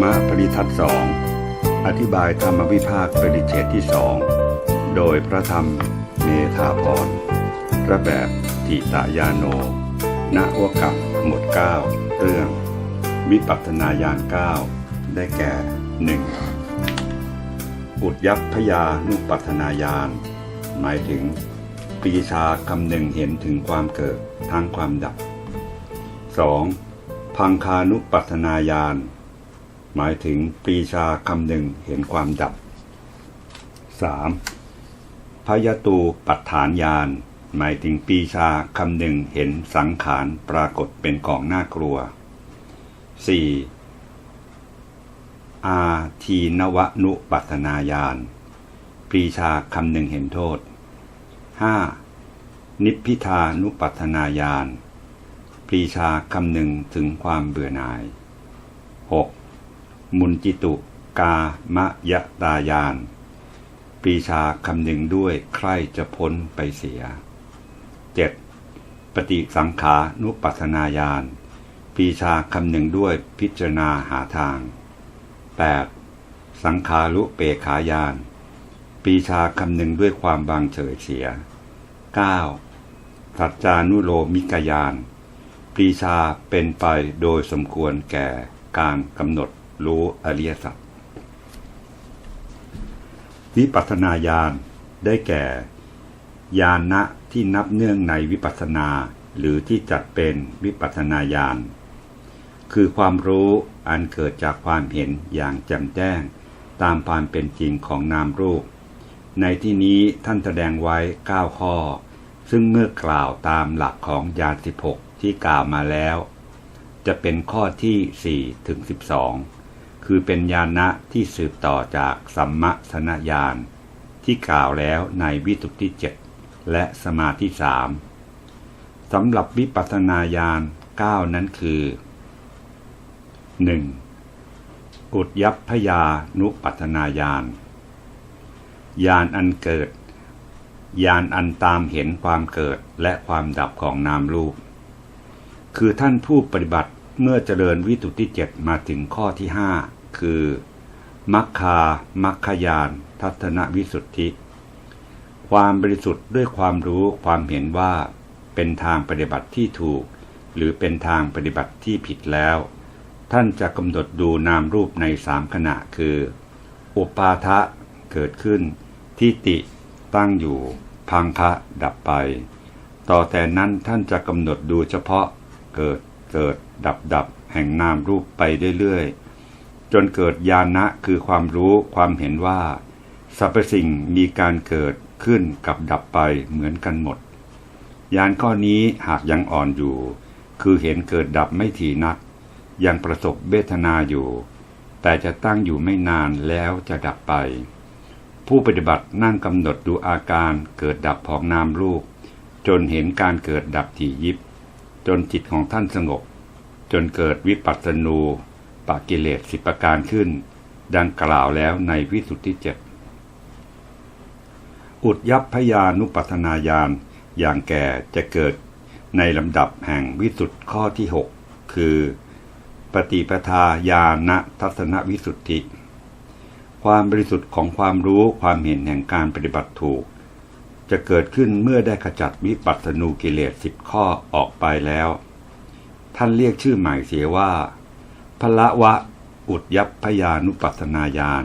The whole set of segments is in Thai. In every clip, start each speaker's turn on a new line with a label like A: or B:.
A: รมปริทัศสองอธิบายธรรมวิภาคปริเฉดที่สองโดยพระธรรมเมธาพรพระแบบทิตายาโนณวกับหมวดเก้าเรื่อง วิปัสสนาญาณเก้าได้แก่หนึ่งอุดยัพพยานุปัสสนาญาณหมายถึงปีชาคำหนึ่งเห็นถึงความเกิดทั้งความดับ 2. พังคานุปัสนาญาณ หมายถึงปรีชาคำหนึ่งเห็นความดับ 3. พยตูปัฏฐานญาณหมายถึงปีชาคำหนึ่งเห็นสังขารปรากฏเป็นของน่ากลัว 4. อาทีนวนุปัสนาญาณปีชาคำหนึ่งเห็นโทษ 5. นิพพิทานุปัสนาญาณปีชาคำหนึ่งถึงความเบื่อหน่าย 6. มุนจิตุ กามะยะตายาน ปีชาคำหนึ่งด้วยใครจะพ้นไปเสีย 7. ปฏิสังขานุปัสนาญาณปีชาคำหนึ่งด้วยพิจารณาหาทาง 8. สังขารุเปขายานปีชาคำหนึ่งด้วยความบางเฉยเสีย 9. สัจจานุโลมิกายานปีชาเป็นไปโดยสมควรแก่การกำหนด รู้อริยสัจวิปัสสนาญาณได้แก่ญาณะที่นับเนื่องในวิปัสสนาหรือที่จัดเป็นวิปัสสนาญาณคือความรู้อันเกิดจากความเห็นอย่างแจ่มแจ้ง ตามความเป็นจริงของนามรูป ในที่นี้ท่านแสดงไว้ 9 ข้อ ซึ่งเมื่อกล่าวตามหลักของญาณ16 ที่กล่าวมาแล้ว จะเป็นข้อที่ 4 ถึง 12 คือเป็นญาณะที่สืบต่อจากสัมมสนญาณที่กล่าวแล้วในวิตุที่7และสมาธิสามสำหรับวิปัสสนาญาณ9นั้นคือ 1. อุดยัพพยานุปัสนาญาณญาณอันเกิดญาณอันตามเห็นความเกิดและความดับของนามรูป คือท่านผู้ปฏิบัติ เมื่อเจริญวิตุที่เจ็ดมาถึงข้อที่ห้าคือมัคคามัคคยาน ทัศนวิสุทธิ ความบริสุทธิ์ด้วยความรู้ความเห็นว่าเป็นทางปฏิบัติที่ถูก หรือเป็นทางปฏิบัติที่ผิดแล้ว ท่านจะกำหนดดูนามรูปในสามขณะคือ อุปาทะเกิดขึ้น ทิติตั้งอยู่ พังคะดับไป ต่อแต่นั้นท่านจะกำหนดดูเฉพาะเกิด เกิดดับดับแห่งนามรูปไปเรื่อยๆ จนเกิดญาณะคือความรู้ความเห็นว่าสรรพสิ่งมีการเกิดขึ้นกับดับไปเหมือนกันหมดญาณข้อนี้หากยังอ่อนอยู่ คือเห็นเกิดดับไม่ถี่นัก ยังประสบเวทนาอยู่ แต่จะตั้งอยู่ไม่นานแล้วจะดับไป ผู้ปฏิบัตินั่งกำหนดดูอาการเกิดดับของนามรูป จนเห็นการเกิดดับถี่ยิบ จนจิตของท่านสงบ จนเกิดวิปัสสนูปากิเลสสิบประการขึ้น ดังกล่าวแล้วในวิสุทธิเจ็ดอุดยัพพยานุปัสนาญาณอย่างแก่จะเกิดในลำดับแห่งวิสุทธิข้อที่ 6 คือ ปฏิปทาญาณทัศนวิสุทธิ ความบริสุทธิ์ของความรู้ความเห็นแห่งการปฏิบัติถูก จะเกิดขึ้นเมื่อได้ขจัดวิปัสสนูกิเลสสิบข้อออกไปแล้ว ท่านเรียกชื่อใหม่เสียว่าพละวะอุดยัพพยานุปัสนาญาณ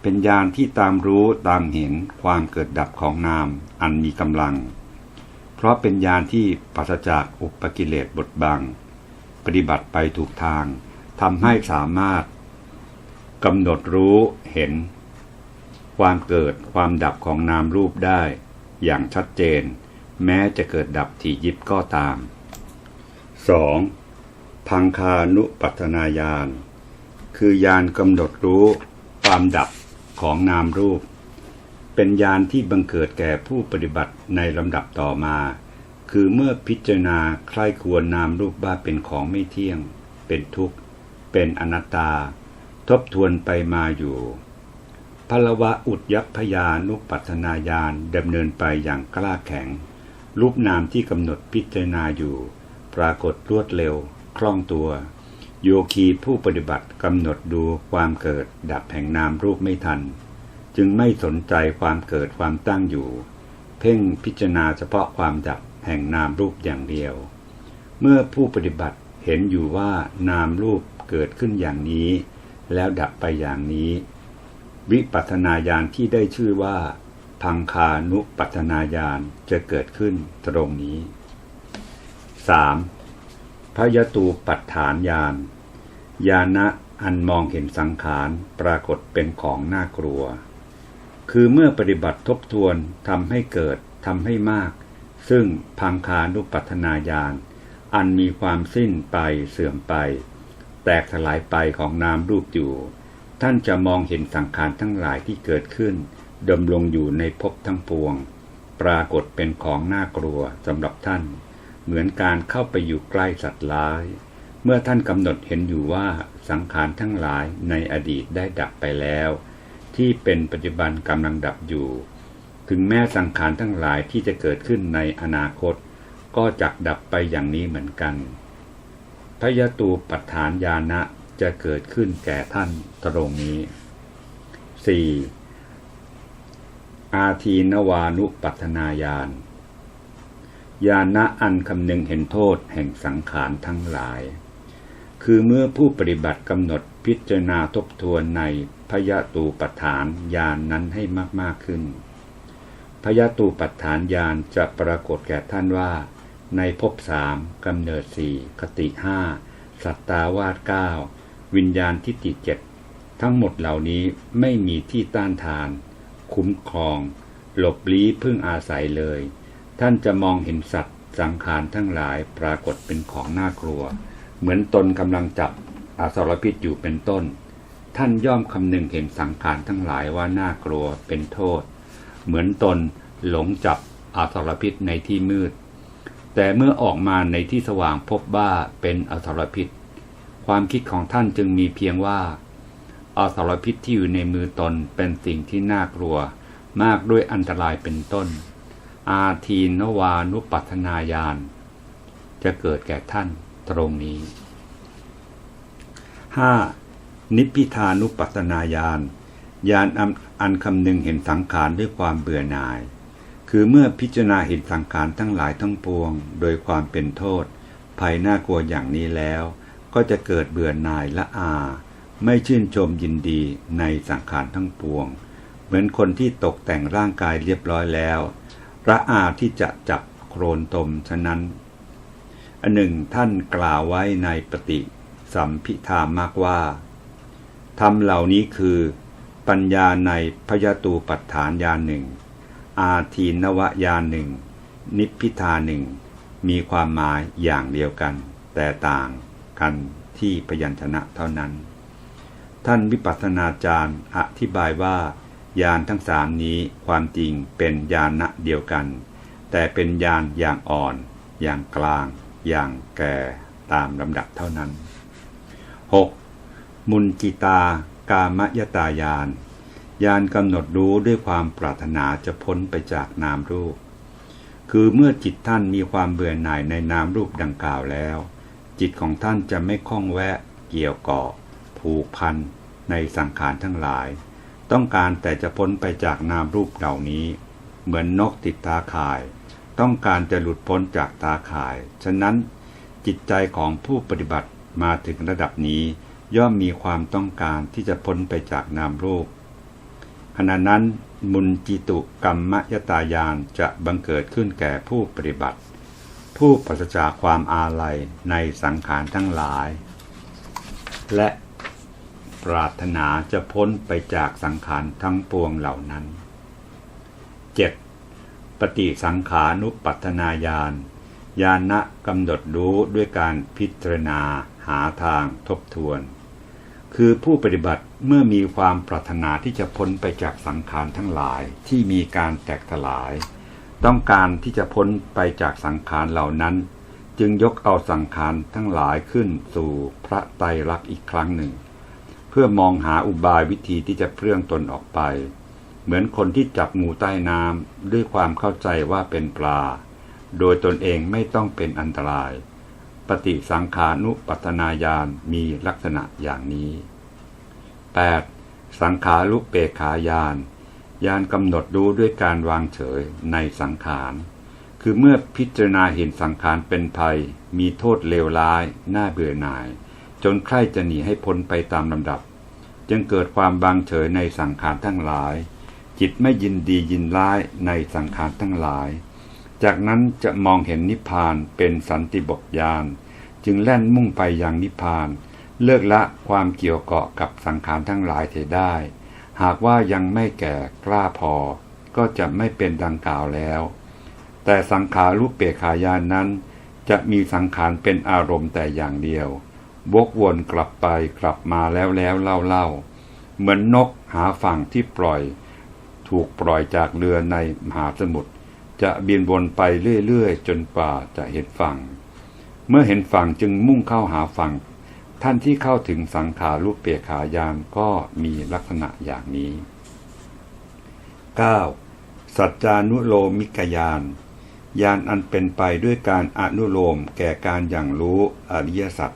A: เป็นญาณที่ตามรู้ตามเห็นความเกิดดับของนามอันมีกำลัง เพราะเป็นญาณที่ปราศจากอุปกิเลสบดบัง ปฏิบัติไปถูกทางทำให้สามารถกำหนดรู้เห็น ความเกิดความดับของนามรูปได้ อย่างชัดเจน แม้จะเกิดดับที่ยิบก็ตาม 2. พังคานุปัตนาญาณ คือญาณกำหนดรู้ความดับของนามรูป เป็นญาณที่บังเกิดแก่ผู้ปฏิบัติในลำดับต่อมา คือเมื่อพิจารณาใคร่ควรนามรูปว่าเป็นของไม่เที่ยง เป็นทุกข์ เป็นอนัตตา ทบทวนไปมาอยู่ พลวะอุดยัพพยานุปัตนาญาณดำเนินไปอย่างกล้าแข็ง รูปนามที่กำหนดพิจารณาอยู่ ปรากฏรวดเร็ว คล่องตัว โยคีผู้ปฏิบัติกำหนดดูความเกิด ดับแห่งนามรูปไม่ทัน จึงไม่สนใจความเกิดความตั้งอยู่ เพ่งพิจารณาเฉพาะความดับแห่งนามรูปอย่างเดียว เมื่อผู้ปฏิบัติเห็นอยู่ว่านามรูปเกิดขึ้นอย่างนี้ แล้วดับไปอย่างนี้ วิปัสนาญาณที่ได้ชื่อว่าพังคานุปัสนาญาณจะเกิดขึ้นตรงนี้ 3. พยตูปัฏฐานญาณญาณะอันมองเห็นสังขารปรากฏเป็นของน่ากลัว คือเมื่อปฏิบัติทบทวนทำให้เกิดทำให้มาก ซึ่งพังคานุปัฏนาญาณอันมีความสิ้นไปเสื่อมไป แตกสลายไปของนามรูปอยู่ ท่านจะมองเห็นสังขารทั้งหลายที่เกิดขึ้นดำรงอยู่ในภพทั้งปวง ปรากฏเป็นของน่ากลัวสำหรับท่าน เหมือนการเข้าไปอยู่ใกล้สัตว์ร้าย เมื่อท่านกำหนดเห็นอยู่ว่าสังขารทั้งหลายในอดีตได้ดับไปแล้ว ที่เป็นปัจจุบันกำลังดับอยู่ ถึงแม้สังขารทั้งหลายที่จะเกิดขึ้นในอนาคต ก็จักดับไปอย่างนี้เหมือนกันพยตูปัฏฐานญาณะ จะเกิดขึ้นแก่ท่านตรงนี้ 4. อาทีนวานุปัฏนาญาณญาณะอันคำนึงเห็นโทษแห่งสังขารทั้งหลาย คือเมื่อผู้ปฏิบัติกำหนดพิจารณาทบทวนในพยตูปัฏฐานญาณนนั้นให้มาก ๆ ขึ้น พยตูปัฏฐานญาณจะปรากฏแก่ท่านว่า ในภพสามกำเนิดสี่คติห้าสัตตาวาสเก้า วิญญาณทิฏฐิเจ็ดทั้งหมดเหล่านี้ไม่มีที่ต้านทาน คุ้มครอง หลบลี้พึ่งอาศัยเลย ท่านจะมองเห็นสัตว์สังขารทั้งหลายปรากฏเป็นของน่ากลัว เหมือนตนกำลังจับอาสรพิษอยู่เป็นต้น ท่านย่อมคำนึงเห็นสังขารทั้งหลายว่าน่ากลัวเป็นโทษ เหมือนตนหลงจับอาสรพิษในที่มืด แต่เมื่อออกมาในที่สว่างพบว่าเป็นอสรพิษ ความคิดของท่านจึงมีเพียงว่าอาสารพิษที่อยู่ในมือตนเป็นสิ่งที่น่ากลัว มากด้วยอันตรายเป็นต้น อาทีนวานุปัฏนาญาณจะเกิดแก่ท่านตรงนี้ 5. นิพพิทานุปัฏนาญาณญาณอันคำนึงเห็นสังขารด้วยความเบื่อหน่าย คือเมื่อพิจารณาเห็นสังขารทั้งหลายทั้งปวง โดยความเป็นโทษ ภัยน่ากลัวอย่างนี้แล้ว ก็จะเกิดเบื่อหน่ายละอา ไม่ชื่นชมยินดีในสังขารทั้งปวง เหมือนคนที่ตกแต่งร่างกายเรียบร้อยแล้วระอาที่จะจับโครนตมฉะนั้น อันหนึ่งท่านกล่าวไว้ในปฏิสัมพิธามากว่าธรรมเหล่านี้คือปัญญาในพยตูปัฏฐานญาณหนึ่ง อาทีนวญาณหนึ่ง นิพพิทาหนึ่ง มีความหมายอย่างเดียวกัน แต่ต่าง กันที่พยัญชนะเท่านั้น ท่านวิปัสสนาจารย์อธิบายว่ายานทั้งสามนี้ความจริงเป็นยานะเดียวกัน แต่เป็นยานอย่างอ่อน อย่างกลาง อย่างแก่ตามลำดับเท่านั้น 6. มุนจิตากามยตายาน ยานกำหนดรู้ด้วยความปรารถนาจะพ้นไปจากนามรูป คือเมื่อจิตท่านมีความเบื่อหน่ายในนามรูปดังกล่าวแล้ว จิตของท่านจะไม่คล้องแวะ เกี่ยวเกาะผูกพันในสังขารทั้งหลาย ต้องการแต่จะพ้นไปจากนามรูปเหล่านี้ เหมือนนกติดตาข่าย ต้องการจะหลุดพ้นจากตาข่าย ฉะนั้นจิตใจของผู้ปฏิบัติมาถึงระดับนี้ ย่อมมีความต้องการที่จะพ้นไปจากนามรูปขณะนั้นมุนจิตุกรรมยตายานจะบังเกิดขึ้นแก่ผู้ปฏิบัติ ผู้ปราศจากความอาลัยในสังขารทั้งหลาย และปรารถนาจะพ้นไปจากสังขารทั้งปวงเหล่านั้น 7. ปฏิสังขานุปัฏนาญาณญาณะกำหนดรู้ด้วยการพิจารณาหาทางทบทวน คือผู้ปฏิบัติเมื่อมีความปรารถนาที่จะพ้นไปจากสังขารทั้งหลายที่มีการแตกทลาย ต้องการที่จะพ้นไปจากสังขารเหล่านั้น จึงยกเอาสังขารทั้งหลายขึ้นสู่พระไตรลักษณ์อีกครั้งหนึ่ง เพื่อมองหาอุบายวิธีที่จะเปลื้องตนออกไป เหมือนคนที่จับงูใต้น้ำด้วยความเข้าใจว่าเป็นปลา โดยตนเองไม่ต้องเป็นอันตราย ปฏิสังขานุปัฏนาญาณมีลักษณะอย่างนี้ 8. สังขารุเปกขายาน ญาณกำหนดรู้ด้วยการวางเฉยในสังขาร คือเมื่อพิจารณาเห็นสังขารเป็นภัย มีโทษเลวร้าย น่าเบื่อหน่าย จนใคร่จะหนีให้พ้นไปตามลำดับ จึงเกิดความวางเฉยในสังขารทั้งหลาย จิตไม่ยินดียินร้ายในสังขารทั้งหลาย จากนั้นจะมองเห็นนิพพานเป็นสันติบทญาณจึงแล่นมุ่งไปยังนิพพาน เลิกละความเกี่ยวเกาะกับสังขารทั้งหลายเสียได้ หากว่ายังไม่แก่กล้าพอ ก็จะไม่เป็นดังกล่าวแล้ว แต่สังขารุปเปขายานนั้น จะมีสังขารเป็นอารมณ์แต่อย่างเดียว วกวนกลับไปกลับมาแล้วแล้วเล่าเล่าเหมือนนกหาฝั่งที่ปล่อย ถูกปล่อยจากเรือในมหาสมุทรจะบินวนไปเรื่อยๆ จนกว่าจะเห็นฝั่ง เมื่อเห็นฝั่งจึงมุ่งเข้าหาฝั่ง ท่านที่เข้าถึงสังขารุปเปกขายานก็มีลักษณะอย่างนี้ 9. สัจจานุโลมิกยานยานอันเป็นไปด้วยการอนุโลมแก่การอย่างรู้อริยสัจ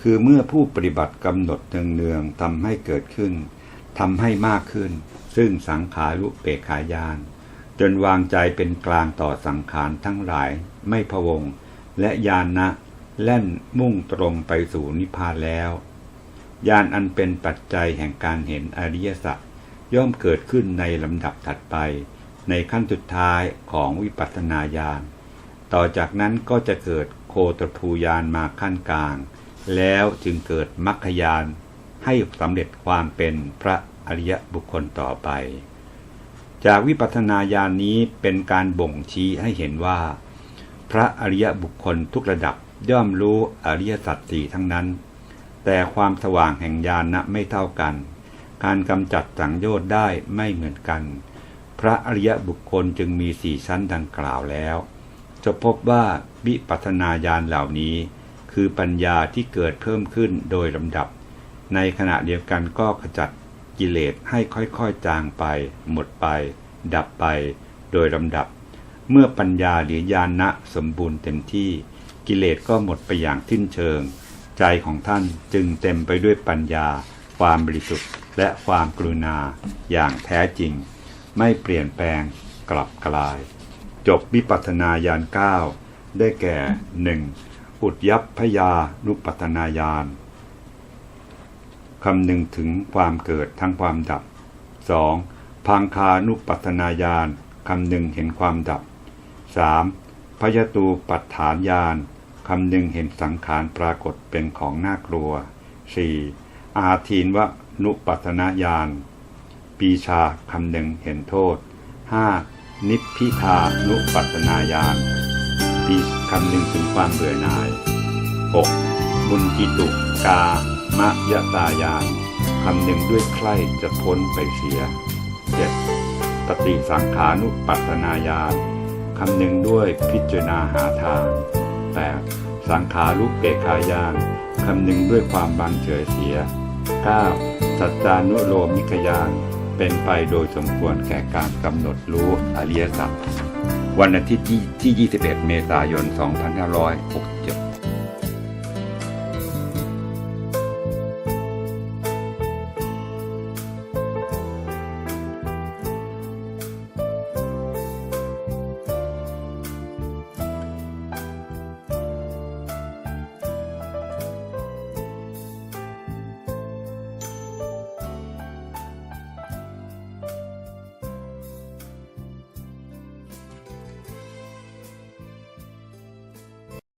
A: คือเมื่อผู้ปฏิบัติกำหนดเนืองๆทำให้เกิดขึ้นทำให้มากขึ้น ซึ่งสังขารุปเปกขายาน จนวางใจเป็นกลางต่อสังขารทั้งหลายไม่พวง และญาณนะ แล่นมุ่งตรงไปสู่นิพพานแล้วญาณอันเป็นปัจจัยแห่งการเห็นอริยสัจย่อมเกิดขึ้นในลำดับถัดไป ในขั้นสุดท้ายของวิปัสสนาญาณ ต่อจากนั้นก็จะเกิดโคตรภูยานมาขั้นกลาง แล้วจึงเกิดมรรคยานให้สำเร็จความเป็นพระอริยบุคคลต่อไป จากวิปัสสนาญาณนนี้เป็นการบ่งชี้ให้เห็นว่า พระอริยบุคคลทุกระดับ ย่อมรู้อริยสัจสี่ทั้งนั้น แต่ความสว่างแห่งญาณนะไม่เท่ากัน การกำจัดสังโยชน์ได้ไม่เหมือนกัน พระอริยบุคคลจึงมีสี่ชั้นดังกล่าวแล้ว จะพบว่าวิปัสสนาญาณเหล่านี้ คือปัญญาที่เกิดเพิ่มขึ้นโดยลำดับ ในขณะเดียวกันก็ขจัดกิเลสให้ค่อยๆจางไป หมดไป ดับไป โดยลำดับ เมื่อปัญญาหรือญาณะสมบูรณ์เต็มที่ กิเลสก็หมดไปอย่างสิ้นเชิง ใจของท่านจึงเต็มไปด้วยปัญญา ความบริสุทธิ์และความกรุณาอย่างแท้จริง ไม่เปลี่ยนแปลงกลับกลาย จบวิปัสสนาญาณเก้าได้แก่หนึ่งอุดยัพพยานุปัสสนาญาณคำหนึ่งถึงความเกิดทั้งความดับ 2. พังคานุปัสสนาญาณคำหนึ่งเห็นความดับ 3. พยตูปัฏฐานญาณ คำหนึ่งเห็นสังขารปรากฏเป็นของน่ากลัว 4. อาทีนวนุปัสสนาญาณปีชาคำหนึ่งเห็นโทษ 5. นิพพิทานุปัสสนาญาณปีคำหนึ่งถึงความเบื่อหน่าย 6. มุนกิตุกามะยะตายานคำหนึ่งด้วยใคร่จะพ้นไปเสีย 7. ปฏิสังขานุปัสสนาญาณคำหนึ่งด้วยพิจารณาหาทาง 8. สังขารุปเปกขายานคำหนึ่งด้วยความบางเฉยเสีย 9. สัจจานุโลมิกยานเป็นไปโดยสมควรแก่การกำหนดรู้อริยสัจวันอาทิตย์ที่ 21 เมษายน 2567